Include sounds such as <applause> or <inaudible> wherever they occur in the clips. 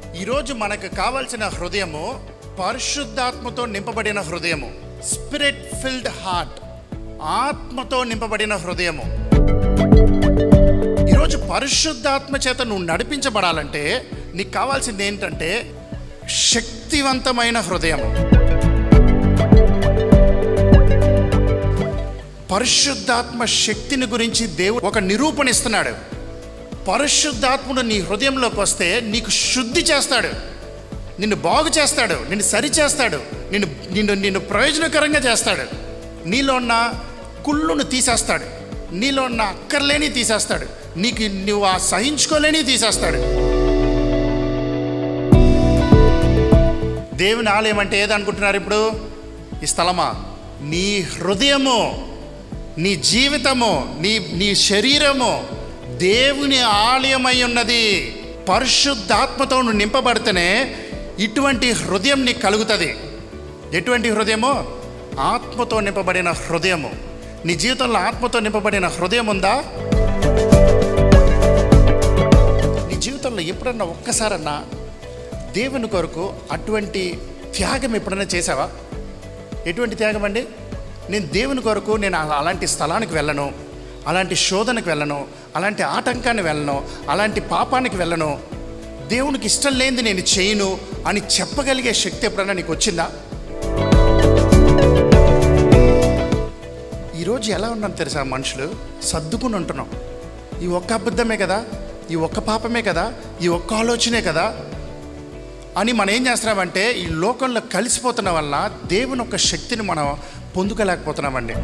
ఈరోజు మనకు కావాల్సిన హృదయము పరిశుద్ధాత్మతో నింపబడిన హృదయము. స్పిరిట్ ఫిల్డ్ హార్ట్ ఆత్మతో నింపబడిన హృదయము. ఈరోజు పరిశుద్ధాత్మ చేత నువ్వు నడిపించబడాలంటే నీకు కావాల్సింది ఏంటంటే శక్తివంతమైన హృదయం పరిశుద్ధాత్మ శక్తిని గురించి దేవుడు ఒక నిరూపణ ఇస్తున్నాడు పరిశుద్ధాత్ముడు నీ హృదయంలోకి వస్తే నీకు శుద్ధి చేస్తాడు. నిన్ను బాగు చేస్తాడు. నిన్ను సరి చేస్తాడు. నిన్ను నిన్ను నిన్ను ప్రయోజనకరంగా చేస్తాడు. నీలో ఉన్న కుళ్ళును తీసేస్తాడు. నీలో ఉన్న అక్కర్లేని తీసేస్తాడు. నీకు నువ్వు ఆ సహించుకోలేని తీసేస్తాడు. దేవుని ఆలయం అంటే ఏదనుకుంటున్నారు ఇప్పుడు? ఈ స్థలమా? నీ హృదయము నీ జీవితము నీ నీ శరీరము దేవుని ఆలయమై ఉన్నది. పరిశుద్ధాత్మతో నింపబడితేనే ఇటువంటి హృదయం నీకు కలుగుతుంది. ఎటువంటి హృదయము? ఆత్మతో నింపబడిన హృదయము. నీ జీవితంలో ఆత్మతో నింపబడిన హృదయం ఉందా? నీ జీవితంలో ఎప్పుడన్నా ఒక్కసారన్నా దేవుని కొరకు అటువంటి త్యాగం ఎప్పుడైనా చేసావా ఎటువంటి త్యాగం అండి? నేను దేవుని కొరకు నేను అలా- అలాంటి స్థలానికి వెళ్ళను అలాంటి శోధనకు వెళ్ళను అలాంటి ఆటంకాన్ని వెళ్ళను అలాంటి పాపానికి వెళ్ళను. దేవునికి ఇష్టం లేనిది నేను చేయను అని చెప్పగలిగే శక్తి ఎప్పుడైనా నీకు వచ్చిందా? ఈరోజు ఎలా ఉన్నాం తెలుసా మనుషులు? సర్దుకుని ఉంటున్నాం. ఈ ఒక్క అబద్ధమే కదా? ఈ ఒక్క పాపమే కదా? ఈ ఒక్క ఆలోచనే కదా? అని మనం ఏం చేస్తున్నామంటే ఈ లోకంలో కలిసిపోతున్న వల్ల దేవుని యొక్క శక్తిని మనం పొందుకోలేకపోతున్నామండి.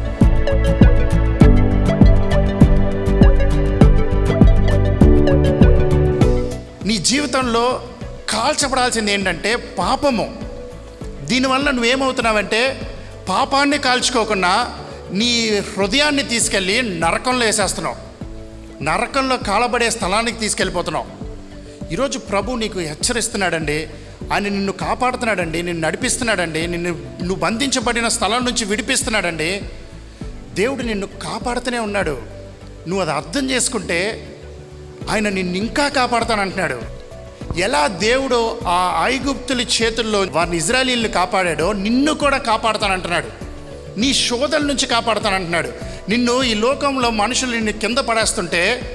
నీ జీవితంలో కాల్చబడాల్సింది ఏంటంటే పాపము. దీనివల్ల నువ్వేమవుతున్నావంటే పాపాన్ని కాల్చుకోకుండా నీ హృదయాన్ని తీసుకెళ్ళి నరకంలో వేసేస్తున్నావు. నరకంలో కాలబడే స్థలానికి తీసుకెళ్ళిపోతున్నావు. ఈరోజు ప్రభు నీకు హెచ్చరిస్తున్నాడండి. ఆయన నిన్ను కాపాడుతున్నాడండి నిన్ను నడిపిస్తున్నాడండి నిన్ను నువ్వు బంధించబడిన స్థలం నుంచి విడిపిస్తున్నాడండి. దేవుడు నిన్ను కాపాడుతూనే ఉన్నాడు. నువ్వు అది అర్థం చేసుకుంటే ఆయన నిన్ను ఇంకా కాపాడతానంటున్నాడు. ఎలా దేవుడు ఆ ఐగుప్తుల చేతుల్లో వారిని ఇజ్రాయలీలను కాపాడాడో నిన్ను కూడా కాపాడతానంటున్నాడు. నీ శోధల నుంచి కాపాడతానంటున్నాడు. నిన్ను ఈ లోకంలో మనుషులు నిన్ను కింద పడేస్తుంటే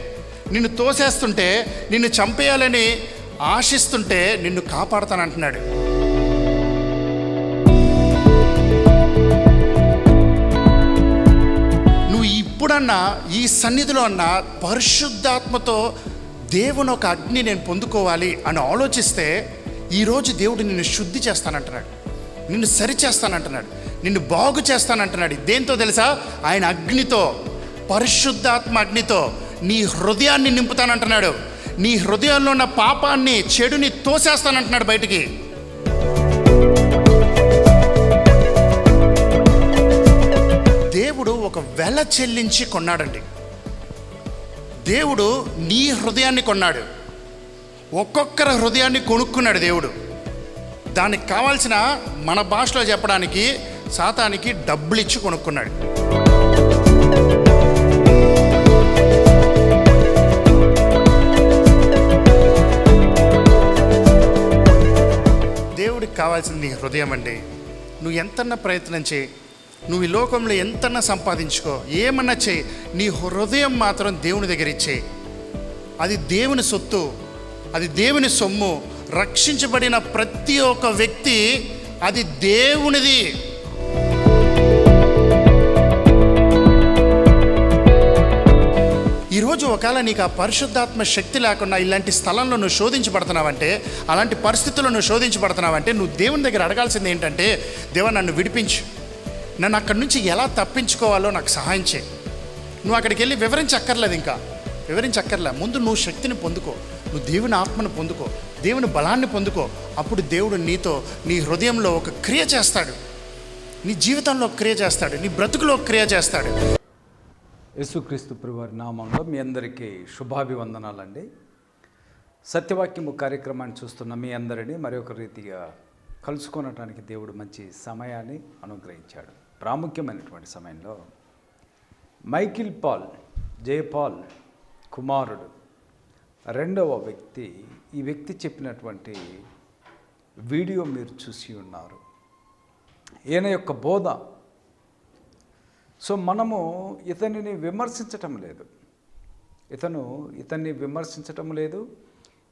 నిన్ను తోసేస్తుంటే నిన్ను చంపేయాలని ఆశిస్తుంటే నిన్ను కాపాడతానంటున్నాడు. ఇప్పుడన్నా ఈ సన్నిధిలో అన్న పరిశుద్ధాత్మతో దేవుని ఒక అగ్ని నేను పొందుకోవాలి అని ఆలోచిస్తే ఈరోజు దేవుడు నిన్ను శుద్ధి చేస్తానంటున్నాడు. నిన్ను సరి చేస్తానంటున్నాడు. నిన్ను బాగు చేస్తానంటున్నాడు. దేంతో తెలుసా? ఆయన అగ్నితో పరిశుద్ధాత్మ అగ్నితో నీ హృదయాన్ని నింపుతానంటున్నాడు. నీ హృదయంలో ఉన్న పాపాన్ని చెడుని తోసేస్తానంటున్నాడు బయటికి. ఒక వెల చెల్లించి కొన్నాడండి. దేవుడు నీ హృదయాన్ని కొన్నాడు. ఒక్కొక్కరి హృదయాన్ని కొనుక్కున్నాడు దేవుడు. దానికి కావాల్సిన మన భాషలో చెప్పడానికి సాతానికి డబ్బులు ఇచ్చి కొనుక్కున్నాడు. దేవుడికి కావాల్సింది నీ హృదయం అండి. నువ్వు ఎంతన్నా ప్రయత్నం చేయి. నువ్వు ఈ లోకంలో ఎంతన్నా సంపాదించుకో ఏమన్నా చేయి. నీ హృదయం మాత్రం దేవుని దగ్గర ఇచ్చేయి. అది దేవుని సొత్తు అది దేవుని సొమ్ము. రక్షించబడిన ప్రతి ఒక్క వ్యక్తి అది దేవునిది. ఈరోజు ఒకవేళ నీకు ఆ పరిశుద్ధాత్మ శక్తి లేకుండా ఇలాంటి స్థలంలో నువ్వు శోధించబడుతున్నావంటే అలాంటి పరిస్థితుల్లో నువ్వు శోధించబడుతున్నావంటే నువ్వు దేవుని దగ్గర అడగాల్సింది ఏంటంటే దేవ నన్ను విడిపించు. నన్ను అక్కడి నుంచి ఎలా తప్పించుకోవాలో నాకు సహాయం చేయి. నువ్వు అక్కడికి వెళ్ళి వివరించక్కర్లేదు ఇంకా. వివరించక్కర్లే. ముందు నువ్వు శక్తిని పొందుకో. నువ్వు దేవుని ఆత్మను పొందుకో. దేవుని బలాన్ని పొందుకో. అప్పుడు దేవుడు నీతో నీ హృదయంలో ఒక క్రియ చేస్తాడు. నీ జీవితంలో క్రియ చేస్తాడు. నీ బ్రతుకులో క్రియ చేస్తాడు. యేసుక్రీస్తు ప్రభువారి నామంలో మీ అందరికీ శుభాభివందనాలండి. సత్యవాక్యము కార్యక్రమాన్ని చూస్తున్న మీ అందరినీ మరొక రీతిగా కలుసుకొనటానికి దేవుడు మంచి సమయాన్ని అనుగ్రహించాడు. ప్రాముఖ్యమైనటువంటి సమయంలో మైకిల్ పాల్ జయపాల్ కుమారుడు రెండవ వ్యక్తి ఈ వ్యక్తి చెప్పినటువంటి వీడియో మీరు చూసి ఉన్నారు. ఈయన యొక్క బోధ. సో మనము ఇతనిని విమర్శించటం లేదు. ఇతను ఇతన్ని విమర్శించటం లేదు.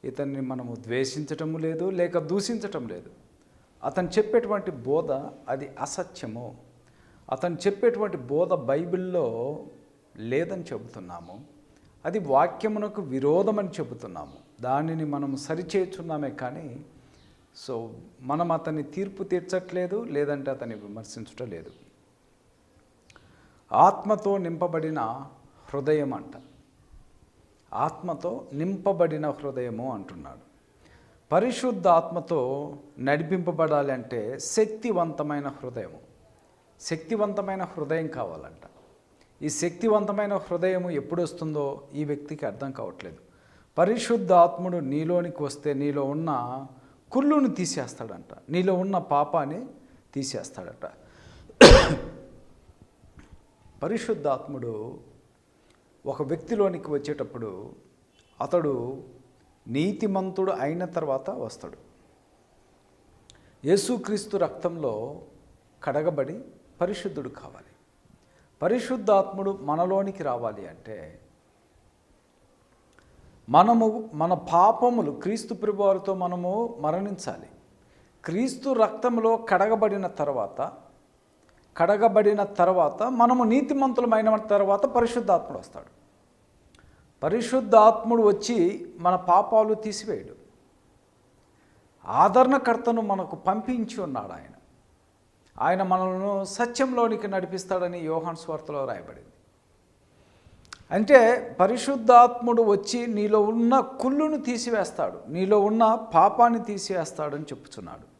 ఇతన్ని మనము ద్వేషించటం లేదు లేక దూషించటం లేదు. అతను చెప్పేటువంటి బోధ అది అసత్యము. అతను చెప్పేటువంటి బోధ బైబిల్లో లేదని చెబుతున్నాము. అది వాక్యమునకు విరోధమని చెబుతున్నాము. దానిని మనం సరిచేస్తున్నామే కానీ సో మనం అతన్ని తీర్పు తీర్చట్లేదు లేదంటే అతన్ని విమర్శించటం లేదు. ఆత్మతో నింపబడిన హృదయం అంట. ఆత్మతో నింపబడిన హృదయము అంటున్నాడు. పరిశుద్ధ ఆత్మతో నడిపింపబడాలి అంటే శక్తివంతమైన హృదయము. శక్తివంతమైన హృదయం కావాలంట. ఈ శక్తివంతమైన హృదయము ఎప్పుడు వస్తుందో ఈ వ్యక్తికి అర్థం కావట్లేదు. పరిశుద్ధ ఆత్ముడు నీలోనికి వస్తే నీలో ఉన్న కుళ్ళును తీసేస్తాడంట. నీలో ఉన్న పాపాన్ని తీసేస్తాడట. పరిశుద్ధాత్ముడు ఒక వ్యక్తిలోనికి వచ్చేటప్పుడు అతడు నీతిమంతుడు అయిన తర్వాత వస్తాడు. యేసుక్రీస్తు రక్తంలో కడగబడి పరిశుద్ధుడు కావాలి. పరిశుద్ధాత్ముడు మనలోనికి రావాలి అంటే మనము మన పాపములు క్రీస్తు ప్రభువారితో మనము మరణించాలి. క్రీస్తు రక్తంలో కడగబడిన తర్వాత కడగబడిన తర్వాత మనము నీతిమంతులమైన తర్వాత పరిశుద్ధాత్ముడు వస్తాడు. పరిశుద్ధాత్ముడు వచ్చి మన పాపాలు తీసివేయడు. ఆదరణకర్తను మనకు పంపించి ఉన్నాడు ఆయన. ఆయన మనల్ని సత్యంలోనికి నడిపిస్తాడని యోహాన్ స్వార్థలో రాయబడింది. అంటే పరిశుద్ధాత్ముడు వచ్చి నీలో ఉన్న కుళ్ళును తీసివేస్తాడు నీలో ఉన్న పాపాన్ని తీసివేస్తాడని చెప్పుచున్నాడు.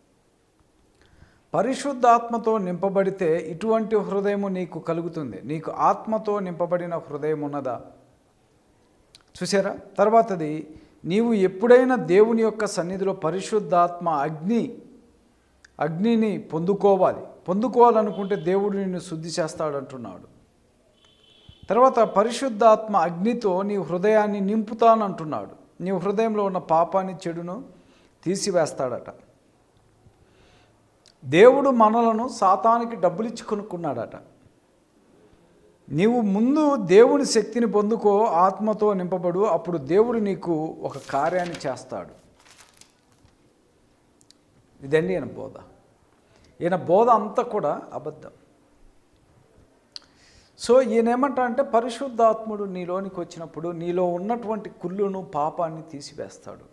పరిశుద్ధాత్మతో నింపబడితే ఇటువంటి హృదయము నీకు కలుగుతుంది. నీకు ఆత్మతో నింపబడిన హృదయం ఉన్నదా? చూసారా తర్వాతది నీవు ఎప్పుడైనా దేవుని యొక్క సన్నిధిలో పరిశుద్ధాత్మ అగ్ని అగ్నిని పొందుకోవాలి. పొందుకోవాలనుకుంటే దేవుడు నిన్ను శుద్ధి చేస్తాడంటున్నాడు. తర్వాత పరిశుద్ధాత్మ అగ్నితో నీ హృదయాన్ని నింపుతానంటున్నాడు. నీ హృదయంలో ఉన్న పాపాన్ని చెడును తీసివేస్తాడట. దేవుడు మనలను సాతానికి డబ్బులు ఇచ్చి కొనుక్కున్నాడట. నీవు ముందు దేవుని శక్తిని పొందుకో ఆత్మతో నింపబడు అప్పుడు దేవుడు నీకు ఒక కార్యాన్ని చేస్తాడు. ఇదండి ఈయన బోధ. ఈయన బోధ అంతా కూడా అబద్ధం. సో ఈయన ఏమంటా అంటే పరిశుద్ధాత్ముడు నీలోనికి వచ్చినప్పుడు నీలో ఉన్నటువంటి కుళ్ళును పాపాన్ని తీసివేస్తాడు.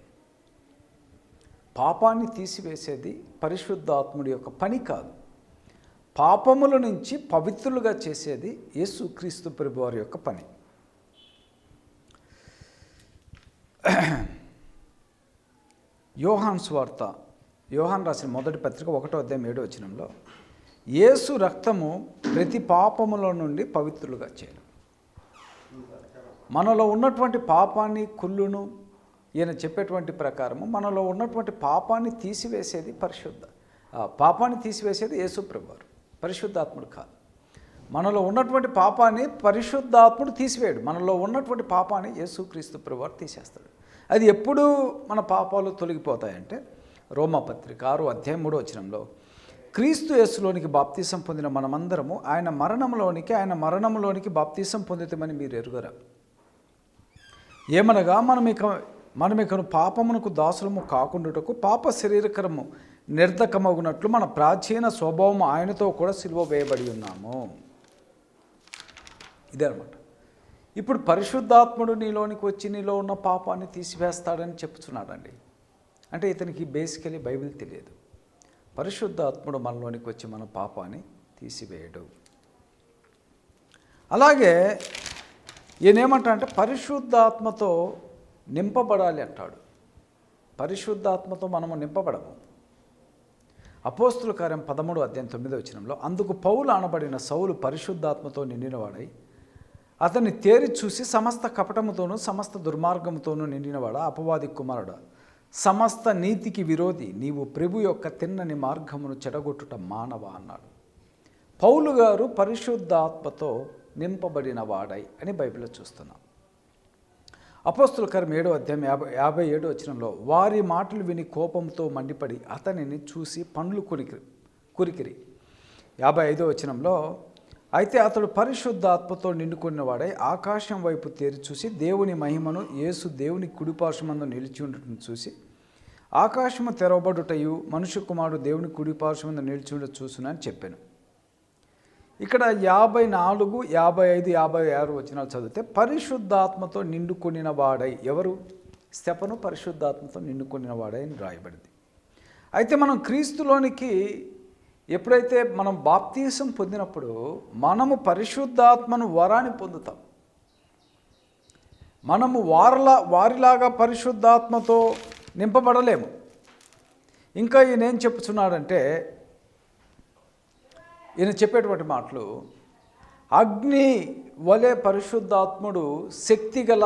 పాపాన్ని తీసివేసేది పరిశుద్ధాత్ముడి యొక్క పని కాదు. పాపముల నుంచి పవిత్రులుగా చేసేది యేసుక్రీస్తు ప్రభువారి యొక్క పని. <clears throat> యోహాన్స్ వార్త యోహాన్ రాసిన మొదటి పత్రిక ఒకటో అధ్యాయం ఏడో వచనంలో యేసు రక్తము ప్రతి పాపముల నుండి పవిత్రులుగా చేయను మనలో ఉన్నటువంటి పాపాన్ని కుళ్ళును ఈయన చెప్పేటువంటి ప్రకారము మనలో ఉన్నటువంటి పాపాన్ని తీసివేసేది పరిశుద్ధ ఆ, పాపాన్ని తీసివేసేది యేసు ప్రభువారు. పరిశుద్ధాత్ముడు కాదు. మనలో ఉన్నటువంటి పాపాన్ని పరిశుద్ధాత్ముడు తీసివేయడు. మనలో ఉన్నటువంటి పాపాన్ని యేసుక్రీస్తు ప్రభువారు తీసేస్తాడు. అది ఎప్పుడు మన పాపాలు తొలగిపోతాయంటే రోమపత్రిక ఆరు అధ్యాయం మూడో వచనంలో క్రీస్తు యేసులోనికి బాప్తీసం పొందిన మనమందరము ఆయన మరణంలోనికి ఆయన మరణంలోనికి బాప్తీసం పొందితమని మీరు ఎరుగరా? ఏమనగా మనం ఇక మనం ఇకను పాపమునకు దాసులము కాకుండాటకు పాప శరీరకరము నిర్ధకమగునట్లు మన ప్రాచీన స్వభావము ఆయనతో కూడా సిలువ వేయబడి ఉన్నాము. ఇదే అనమాట ఇప్పుడు పరిశుద్ధాత్ముడు నీలోనికి వచ్చి నీలో ఉన్న పాపాన్ని తీసివేస్తాడని చెప్తున్నాడండి అంటే ఇతనికి బేసికలీ బైబిల్ తెలియదు. పరిశుద్ధాత్ముడు మనలోనికి వచ్చి మన పాపాన్ని తీసివేయడు. అలాగే ఈయనేమంటా అంటే పరిశుద్ధాత్మతో నింపబడాలి అంటాడు. పరిశుద్ధాత్మతో మనము నింపబడము. అపోస్తుల కార్యం పదమూడు అధ్యాయం తొమ్మిదో వచనంలో అందుకు పౌలు అనబడిన సౌలు పరిశుద్ధాత్మతో నిండినవాడై అతన్ని తేరి చూసి సమస్త కపటముతోనూ సమస్త దుర్మార్గముతోనూ నిండినవాడా? అపవాది కుమారుడా సమస్త నీతికి విరోధి నీవు ప్రభు యొక్క తిన్నని మార్గమును చెడగొట్టుట మానవ అన్నాడు. పౌలు గారు పరిశుద్ధాత్మతో నింపబడిన వాడై అని బైబిల్లో చూస్తున్నాం. అపోస్తుల కరం ఏడో అధ్యాయం యాభై యాభై ఏడో వచనంలో వారి మాటలు విని కోపంతో మండిపడి అతనిని చూసి పండ్లు కురికి కురికిరి. యాభై ఐదో వచనంలో అయితే అతడు పరిశుద్ధాత్మతో నిండుకున్నవాడై ఆకాశం వైపు తేరి చూసి దేవుని మహిమను యేసు దేవుని కుడిపార్శ్వమందు నిలిచి ఉండటం చూసి ఆకాశము తెరవబడుటయు మనుష్య కుమారుడు దేవుని కుడిపార్శ్వమందు నిలిచి ఉండ చూసునని చెప్పాను. ఇక్కడ యాభై నాలుగు యాభై ఐదు యాభై ఆరు వచనాలు చదివితే పరిశుద్ధాత్మతో నిండుకొనిన వాడై ఎవరు? స్తెపను పరిశుద్ధాత్మతో నిండుకొనిన వాడై అని రాయబడింది. అయితే మనం క్రీస్తులోనికి ఎప్పుడైతే మనం బాప్తీసం పొందినప్పుడు మనము పరిశుద్ధాత్మను వరాన్ని పొందుతాం. మనము వారిలా వారిలాగా పరిశుద్ధాత్మతో నింపబడలేము. ఇంకా ఈయన ఏం చెప్పుచున్నాడంటే ఈయన చెప్పేటువంటి మాటలు అగ్ని వలె పరిశుద్ధాత్ముడు శక్తి గల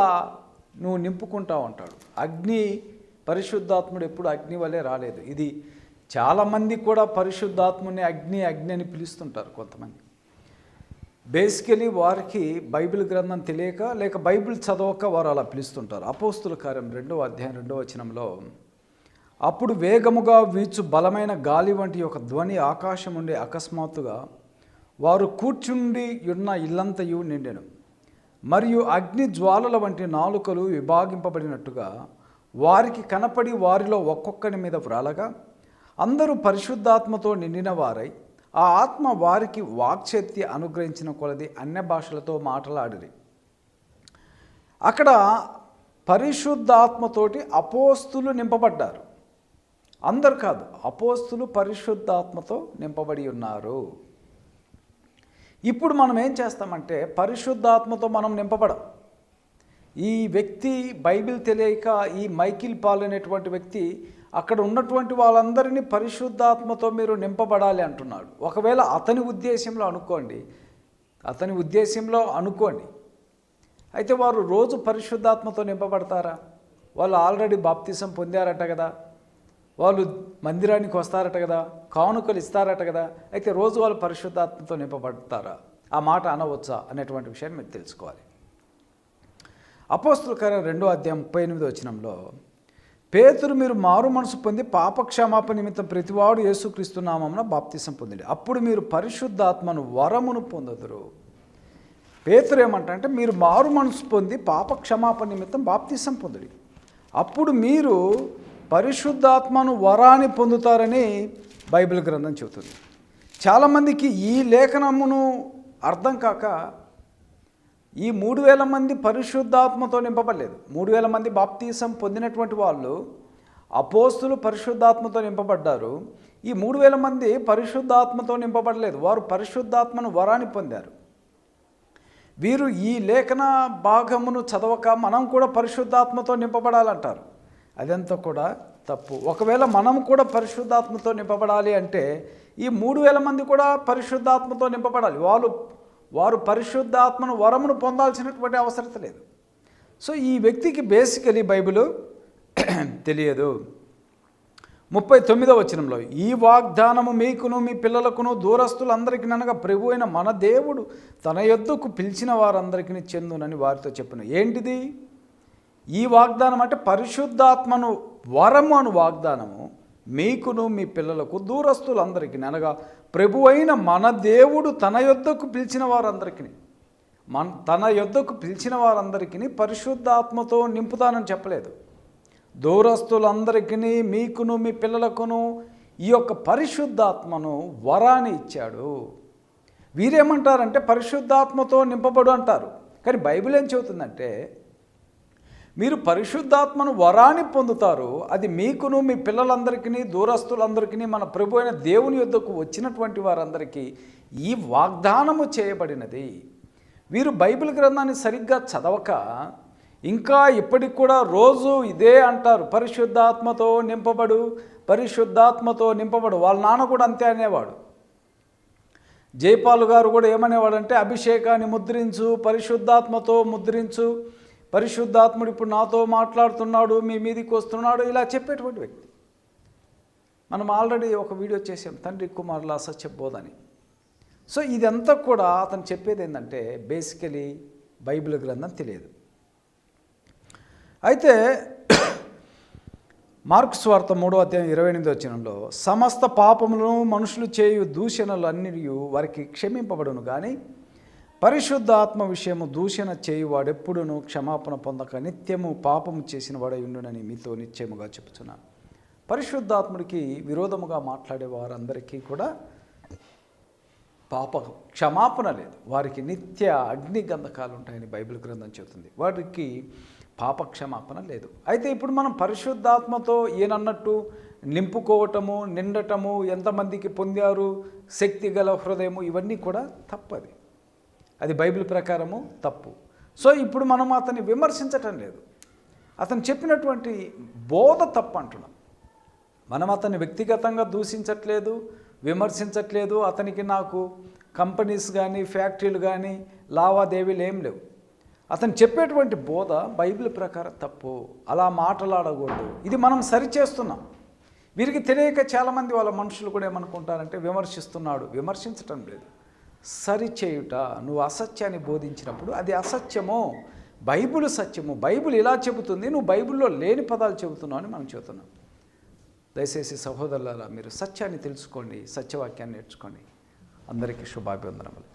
నువ్వు నింపుకుంటా ఉంటాడు అగ్ని పరిశుద్ధాత్ముడు ఎప్పుడు అగ్ని వలె రాలేదు. ఇది చాలామంది కూడా పరిశుద్ధాత్ముని అగ్ని అగ్ని అని పిలుస్తుంటారు కొంతమంది. బేసికలీ వారికి బైబిల్ గ్రంథం తెలియక లేక బైబిల్ చదవక వారు అలా పిలుస్తుంటారు. అపోస్తుల కార్యం రెండవ అధ్యాయం రెండవ వచనంలో అప్పుడు వేగముగా వీచు బలమైన గాలి వంటి ఒక ధ్వని ఆకాశం నుండి అకస్మాత్తుగా వారు కూర్చుండి ఉన్న ఇల్లంతయు నిండెను. మరియు అగ్ని జ్వాలల వంటి నాలుకలు విభాగింపబడినట్టుగా వారికి కనపడి వారిలో ఒక్కొక్కని మీద వ్రాలగా అందరూ పరిశుద్ధాత్మతో నిండిన వారై ఆ ఆత్మ వారికి వాక్శక్తి అనుగ్రహించిన కొలది అన్య భాషలతో మాట్లాడిరి. అక్కడ పరిశుద్ధాత్మతోటి అపోస్తులు నింపబడ్డారు. అందరు కాదు అపోస్తులు పరిశుద్ధాత్మతో నింపబడి ఉన్నారు. ఇప్పుడు మనం ఏం చేస్తామంటే పరిశుద్ధాత్మతో మనం నింపబడం. ఈ వ్యక్తి బైబిల్ తెలియక ఈ మైకిల్ పాల్ అనేటువంటి వ్యక్తి అక్కడ ఉన్నటువంటి వాళ్ళందరినీ పరిశుద్ధాత్మతో మీరు నింపబడాలి అంటున్నాడు. ఒకవేళ అతని ఉద్దేశంలో అనుకోండి అతని ఉద్దేశంలో అనుకోండి అయితే వారు రోజు పరిశుద్ధాత్మతో నింపబడతారా? వాళ్ళు ఆల్రెడీ బాప్తిసం పొందారట కదా వాళ్ళు మందిరానికి వస్తారట కదా కానుకలు ఇస్తారట కదా అయితే రోజు వాళ్ళు పరిశుద్ధాత్మతో నింపబడతారా? ఆ మాట అనవచ్చా అనేటువంటి విషయాన్ని మీరు తెలుసుకోవాలి. అపోస్తుల కార్యం రెండో అధ్యాయం ముప్పై ఎనిమిది వచనంలో పేతురు మీరు మారు మనసు పొంది పాపక్షమాప నిమిత్తం ప్రతివాడు యేసుక్రీస్తు నామమున బాప్తిసం పొందండి. అప్పుడు మీరు పరిశుద్ధాత్మను వరమును పొందదురు. పేతురు ఏమంటారంటే మీరు మారు మనసు పొంది పాపక్షమాప నిమిత్తం బాప్తిసం పొందుడి. అప్పుడు మీరు పరిశుద్ధాత్మను వరాన్ని పొందుతారని బైబిల్ గ్రంథం చెబుతుంది. చాలామందికి ఈ లేఖనమును అర్థం కాక ఈ మూడు వేల మంది పరిశుద్ధాత్మతో నింపబడలేదు. మూడు వేల మంది బాప్తీసం పొందినటువంటి వాళ్ళు అపోస్తులు పరిశుద్ధాత్మతో నింపబడ్డారు. ఈ మూడు వేల మంది పరిశుద్ధాత్మతో నింపబడలేదు. వారు పరిశుద్ధాత్మను వరాన్ని పొందారు. వీరు ఈ లేఖన భాగమును చదవక మనం కూడా పరిశుద్ధాత్మతో నింపబడాలంటారు. అదంతా కూడా తప్పు. ఒకవేళ మనం కూడా పరిశుద్ధాత్మతో నింపబడాలి అంటే ఈ మూడు వేల మంది కూడా పరిశుద్ధాత్మతో నింపబడాలి. వాళ్ళు వారు పరిశుద్ధాత్మను వరమును పొందాల్సినటువంటి అవసరం లేదు. సో ఈ వ్యక్తికి బేసికలీ బైబిల్ <clears throat> తెలియదు. ముప్పై తొమ్మిదో వచనంలో ఈ వాగ్దానము మీకును మీ పిల్లలకును దూరస్తులందరికీ అనగా ప్రభు అయిన మన దేవుడు తన యొద్దకు పిలిచిన వారందరికీ చెందునని వారితో చెప్పిన. ఏంటిది? ఈ వాగ్దానం అంటే పరిశుద్ధాత్మను వరము అను వాగ్దానము మీకును మీ పిల్లలకు దూరస్తులందరికీ అనగా ప్రభు అయిన మన దేవుడు తన యొద్దకు పిలిచిన వారందరికీ మన తన యొద్దకు పిలిచిన వారందరికీ పరిశుద్ధాత్మతో నింపుతానని చెప్పలేదు. దూరస్తులందరికీ మీకును మీ పిల్లలకును ఈ యొక్క పరిశుద్ధాత్మను వరాన్ని ఇచ్చాడు. వీరేమంటారంటే పరిశుద్ధాత్మతో నింపబడు అంటారు. కానీ బైబిల్ ఏం చెబుతుందంటే మీరు పరిశుద్ధాత్మను వరాన్ని పొందుతారు. అది మీకును మీ పిల్లలందరికీ దూరస్తులందరికీ మన ప్రభు అయిన దేవుని యొద్దకు వచ్చినటువంటి వారందరికీ ఈ వాగ్దానము చేయబడినది. వీరు బైబిల్ గ్రంథాన్ని సరిగ్గా చదవక ఇంకా ఇప్పటికి కూడా రోజు ఇదే అంటారు. పరిశుద్ధాత్మతో నింపబడు పరిశుద్ధాత్మతో నింపబడు. వాళ్ళ నాన్న కూడా అంతే అనేవాడు. జైపాల్ గారు కూడా ఏమనేవాడంటే అభిషేకాన్ని ముద్రించు పరిశుద్ధాత్మతో ముద్రించు పరిశుద్ధాత్ముడు ఇప్పుడు నాతో మాట్లాడుతున్నాడు మీ మీదికి వస్తున్నాడు ఇలా చెప్పేటువంటి వ్యక్తి. మనం ఆల్రెడీ ఒక వీడియో చేసాం తండ్రి కుమారుల అసత్యబోధని సో ఇదంతా కూడా అతను చెప్పేది ఏంటంటే బేసికలీ బైబిల్ గ్రంథం తెలియదు. అయితే మార్క్స్ వార్త మూడో అధ్యాయం ఇరవై ఎనిమిది వచ్చినంలో సమస్త పాపములను మనుషులు చేయు దూషణలు అన్ని వారికి క్షమింపబడును కానీ పరిశుద్ధాత్మ విషయము దూషణ చేయువాడెప్పుడును క్షమాపణ పొందక నిత్యము పాపము చేసిన వాడై ఉండునని మీతో నిత్యముగా చెప్తున్నాను పరిశుద్ధాత్ముడికి విరోధముగా మాట్లాడే వారందరికీ కూడా పాప క్షమాపణ లేదు. వారికి నిత్య అగ్ని గంధకాలు ఉంటాయని బైబిల్ గ్రంథం చెబుతుంది. వారికి పాప క్షమాపణ లేదు. అయితే ఇప్పుడు మనం పరిశుద్ధాత్మతో ఏనన్నట్టు నింపుకోవటము నిండటము ఎంతమందికి పొందారు శక్తి గల హృదయము ఇవన్నీ కూడా తప్పది. అది బైబిల్ ప్రకారము తప్పు. సో ఇప్పుడు మనం అతన్ని విమర్శించటం లేదు. అతను చెప్పినటువంటి బోధ తప్పు అంటున్నాం మనం అతన్ని వ్యక్తిగతంగా దూషించట్లేదు విమర్శించట్లేదు. అతనికి నాకు కంపెనీస్ కానీ ఫ్యాక్టరీలు కానీ లావాదేవీలు ఏం లేవు. అతను చెప్పేటువంటి బోధ బైబిల్ ప్రకారం తప్పు. అలా మాటలాడకూడదు. ఇది మనం సరిచేస్తున్నాం. వీరికి తెలియక చాలామంది వాళ్ళ మనుషులు కూడా ఏమనుకుంటారంటే విమర్శిస్తున్నాడు. విమర్శించటం లేదు. సరిచేయుట నువ్వు అసత్యాన్ని బోధించినప్పుడు అది అసత్యమో బైబిల్ సత్యము. బైబిల్ ఇలా చెబుతుంది నువ్వు బైబిల్లో లేని పదాలు చెబుతున్నావు అని మనం చెబుతున్నాం. దయచేసి సహోదరులారా మీరు సత్యాన్ని తెలుసుకోండి సత్యవాక్యాన్ని నేర్చుకోండి. అందరికీ శుభాభివందనములు.